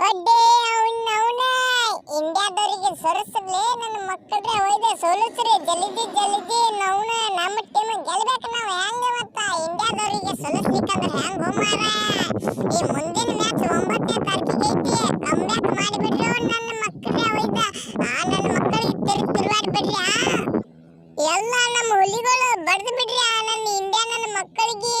ಒಡ್ಡೆ, ಅವ್ನ ಅವನ. ಇಂಡಿಯಾದವರಿಗೆ ಸೊರಸಲೇ ನನ್ನ ಮಕ್ಕಳ್ರೆ ಒಯ್ದೆ. ಸೋಲಿಸ್ರಿ ಜಲ್ದಿ ಜಲ್ದಿ ನವ್ನ. ನಮ್ಮ ಟೀಮ್ ಗೆಲ್ಬೇಕು ನಾವು ಹೆಂಗ ಮತ್ತ? ಇಂಡಿಯಾದವರಿಗೆ ಸೋಲಿಸ್ಲಿಕ್ಕಂದ್ರೆ ಹೆಂಗ್ ಹೋಮಾರ ಈ ಮುಂದಿನ ಮ್ಯಾಚ್ ಒಂಬತ್ತನೇ ತಾರೀಕಿಗೆ ಐತಿ. ನನ್ನ ಮಕ್ಕಳೇ ಒಯ್ದ. ಆ ನನ್ನ ಮಕ್ಕಳಿಗೆ ತಿರು ತಿರುವಾಡ್ಬಿಡ್ರಿ ಆ. ಎಲ್ಲ ನಮ್ಮ ಹುಲಿಗಳು ಬಡ್ದು ಬಿಡ್ರಿ ನನ್ನ ಇಂಡಿಯಾ ನನ್ನ ಮಕ್ಕಳಿಗೆ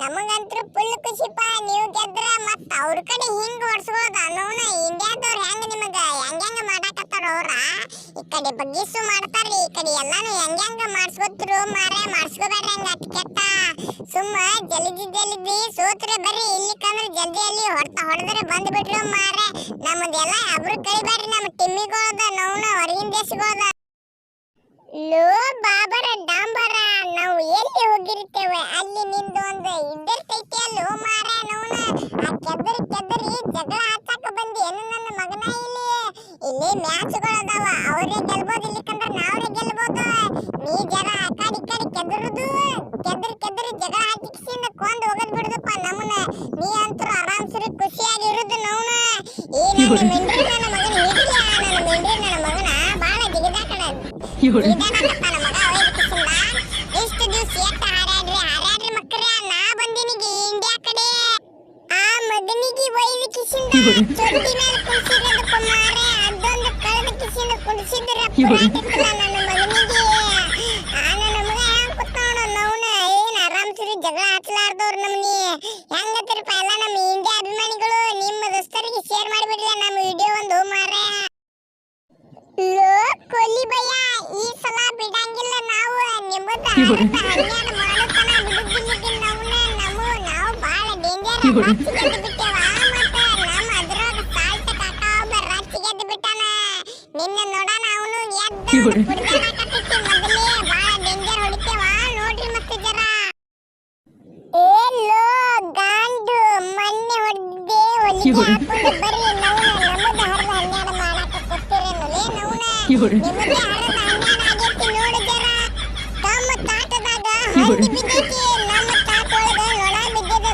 ನಮಗಂತೂ ಫುಲ್ ಖುಷಿಪ. ನೀವು ಗೆದ್ರ ಮತ್ತ ಅವ್ರ ಕಡೆ ಹಿಂಗ್ ಹೊಡ್ಸ್ಬೋದ ನೋನ ಇಂಡಿಯಾದವ್ರು ಹೆಂಗ ನಿಮಗ ಹೆಂಗ್ ಹೆಂಗ ಮಾಡಾಕತ್ತಾರ ಅವ್ರ ಈ ಕಡೆ ಬಗ್ಗಿಸು ಮಾಡ್ತಾರ್ರಿ. ಈ ಕಡೆ ಎಲ್ಲಾನು ಹೆಂಗ ಹೆಂಗ ಮಾಡಿಸ್ಕೊತ್ರು ಮಾರೆ ಮಾಡಿಸ್ಕೋಬೇಡ್ರಿ ಹಂಗ ಕೆಟ್ಟ ಸುಮ್ಮ ಜಲ್ದಿ ಜಲ್ದಿ ಸೋತ್ರೆ ಬರ್ರಿ. ಇಲ್ಲಿ ಕಂದ್ರೆ ಜಲ್ದಿ ಅಲ್ಲಿ ಹೊಡ್ತ ಹೊಡೆದ್ರೆ ಬಂದ್ ಬಿಟ್ರು ಮಾರೆ ನಮ್ಮದೆಲ್ಲ ಅಬ್ರು ಕಳಿಬೇಡ್ರಿ ನಮ್ಮ ಟಿಮ್ಮಿಗೋದ ನೋವು ಹೊರಗಿನ ದೇಶಗೋದ ಲೋ ಬಾಬರ ಡಾಂಬರ, ನಾವು ಎಲ್ಲಿ ಹೋಗಿರ್ತೇವೆ? ಅಲ್ಲಿ ನಿಂದು ಒಂದು ಇದ್ದಿರ್ತೈತಿ ಅಲ್ಲೋ ಮಾರ ನೋನ ಆ ಕೆದರಿ ಕೆದರಿ ಜಗಳ ಹಚ್ಚಾಕ ಬಂದಿ ಏನು ನನ್ನ ಮಗನ ಇಲ್ಲಿ ಇಲ್ಲಿ ಮ್ಯಾಚ್ಗಳು ಅದಾವ ಅವರೇ ಗೆಲ್ಬೋದು ಇಲ್ಲಿಕಂದ್ರ ನಾವ್ರೇ ಗೆಲ್ಬೋದು. ನೀ ಜರ ಆ ಕಡೆ ಈ ಕಡೆ ಕೆದರುದು. ಕೆದರಿ ಕೆದರಿ ಜಗಳ ಹಾಕಿಸಿಂದ ಕೊಂದ್ ಹೋಗದ್ ಬಿಡುದಪ್ಪ ನಮ್ಮನ್ನ. ನೀ ಅಂತೂ ಆರಾಮ್ಸರಿ ಖುಷಿಯಾಗಿ ಇರುದು ನೋಣ ಈ ನನ್ನ ಮಿಂಡ್ರಿ ನನ್ನ ಮಗನ ಹಿಡಿಯ ನನ್ನ ಮಿಂಡ್ರಿ ನನ್ನ ಮಗನ ಬಾಳ ಮಗ ಕಿಸಿಂದ. ಇಷ್ಟು ದಿವ್ಸ ಎಟ್ಟ ಹಾರಾಡ್ರಿ. ಹಾರಾಡ್ರಿ ಮಕ್ಕಳ್ರೆ ನಾ ಬಂದಿನಿಗೆ ಇಂಡಿಯಾ ಕಡೆ. ಆ ಮಗನಿಗೆ ಒಯ್ದು ಕಿಸಿಂದ. ಜಗಳ ಹಚ್ಚಲಾರ್ದವ್ರು ನಮ್ಮನಿ ಹೆಂಗತ್ತಿರಪ್ಪ ಎಲ್ಲ ನಮ್ಮ ಇಂಡಿಯಾ ಅಭಿಮಾನಿಗಳು. ನಿಮ್ಮ ದೋಸ್ತರಿಗೆ ಶೇರ್ ಮಾಡಿಬಿಡ್ರಿ ನಮ್ಮ ವಿಡಿಯೋ ಒಂದು ಮಾರೆ. ಲೋ ಈ ಸಲ ಬಿಡಂಗಿಲ್ಲ ನಾವು. ನಿಮ್ಮದ ಹನ್ನೆರಡು ಮಾಡೋತನ ಬಿಡುದಿಲ್ಲ ನಾವು ಡೇಂಜರ್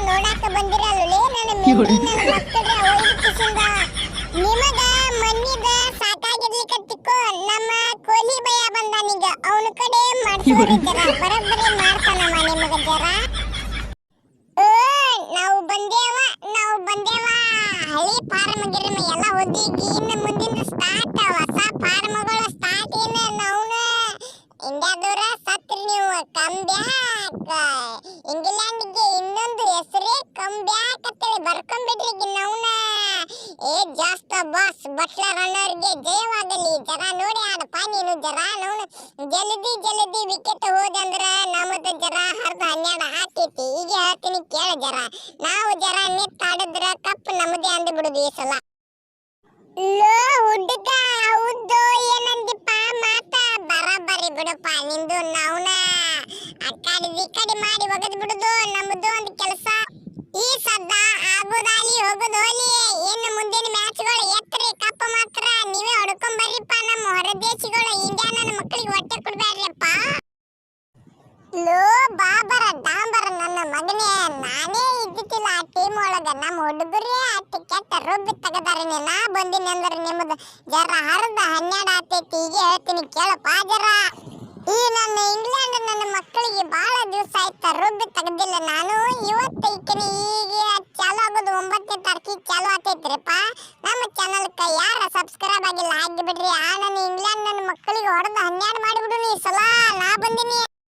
ನೋಡಾಕ ಬಂದಿರಲ್ಲೇ ನನ್ನ ಮಕ್ಕಳ ಅವನ ಕಡೆ ಮಾಡ್ಸೋರಿ ಜರ ಬರಬ್ಬರಿ ಮಾಡ್ತಾನಮ್ಮ ನಿಮಗ ಜರ ಓ, ನಾವು ಬಂದೇವ ನಾವು ಬಂದೇವ ಹಳಿ ಫಾರ್ಮ್ ಗಿರ್ಮ ಎಲ್ಲ ಓದಿಗಿ ಇನ್ನು ಮುಂದಿನ ಸ್ಟಾರ್ಟ್ ಹೊಸ ಫಾರ್ಮ್ಗಳು ಸ್ಟಾರ್ಟ್ ಏನ ನಾವ್ನ ಇಂಡಿಯಾದವ್ರ ಸತ್ರಿ ನೀವು ಕಮ್ ಬ್ಯಾಕ್ ಇಂಗ್ಲೆಂಡ್ಗೆ ಇನ್ನೊಂದು ಹೆಸರೇ ಕಮ್ ಬ್ಯಾಕ್ ಅಂತೇಳಿ ಬರ್ಕೊಂಬಿಡ್ರಿ ನಾವ್ನ ಏ, ಜಾಸ್ತ ಬಾಸ್, ಬಟ್ಲರ್ ಅನ್ನೋರ್ಗೆ ಜಯವಾಗಲಿ. ಜರ ನೋಡಿ ಆಡಪ್ಪ ನೀನು, ಜರ ನೋಡು. ಜಲ್ದಿ ಜಲ್ದಿ ವಿಕೆಟ್ ಹೋದಂದ್ರ ನಮ್ಮದು ಜರ ಹರ್ದ ಹನ್ನೆರಡು ಹಾಕೈತಿ ಈಗ ಹೇಳ್ತೀನಿ ಕೇಳ ಜರ. ನಾವು ಜರ ನಿತ್ ಆಡಿದ್ರ ಕಪ್ ನಮ್ಮದೇ ಅಂದು ಬಿಡುದು ಈ ಸಲ. ಲೋ, ಹುಡುಗ ಹೌದು ಏನಂದಿಪ್ಪ ಮಾತ? ಬರಬರಿ ಬಿಡಪ್ಪ, ನಿಂದು ನಾವ್ನ ಅಕ್ಕಡಿ ಕಡೆ ಮಾಡಿ ಒಗದ್ ಬಿಡುದು ನಮ್ಮದು ಒಂದು ಕೆಲಸ. ಈ ಸದ್ದ ಆಗೋದಾಲಿ ಹೋಗೋದೋಲಿ. ಇನ್ನು ಮುಂದಿನ ಮ್ಯಾಚ್ಗಳು ಎತ್ತರಿ ಕಪ್ ಮಾತ್ರ. ನೀವೇ ಹೊಡ್ಕೊಂಡ್ ಬರ್ರಿಪ್ಪ ನಮ್ಮ ಹೊರದೇಶಗಳು ಇಂಡಿಯಾ ನನ್ನ ಮಕ್ಕಳಿಗೆ ಹೊಟ್ಟೆ ಕೊಡ್ಬೇಡ್ರಿಪ್ಪ ಲೋ ಬಾಬರ ಡಾಂಬರ ನನ್ನ ಮಗನೇ, ನಾನೇ ಇದ್ದಿತ್ತಿಲ್ಲ ಆ ಟೀಮ್ ಒಳಗ. ನಮ್ಮ ಹುಡುಗರೇ ಆ ಟಿಕೆಟ್ ರುಬ್ಬಿ ತೆಗದಾರೆ ನಾ ಬಂದಿನಿ ಅಂದ್ರೆ ನಿಮ್ಮದು ಜರ ಹರಿದ ಹನ್ನೆರಡು ಆತೈತಿ. ಈಗ ಹೇಳ್ತೀನಿ ಕೇಳಪ್ಪ ಜರ. ಈ ನನ್ನ ಇಂಗ್ಲೆಂಡ್ ನನ್ನ ಮಕ್ಕಳಿಗೆ ಬಹಳ ದಿವಸ ಆಯ್ತ. ರುಬ್ಬಿ ತೆಗೆದಿಲ್ಲ. ನಾನು ನಮ್ಮ ಚಾನಲ್ಕ ಯಾರ ಸಬ್ಸ್ಕ್ರೈಬ್ ಆಗಿಲ್ಲ ಹಾಕಿ ಆ, ನನ್ನ ಇಂಗ್ಲೆಂಡ್ ನನ್ನ ಮಕ್ಕಳಿಗೆ ಹೊಡೆದು ಹನ್ನೆರಡು ಮಾಡಿಬಿಡು ನೀ. ಸಲ ನಾ ಬಂದಿನಿ.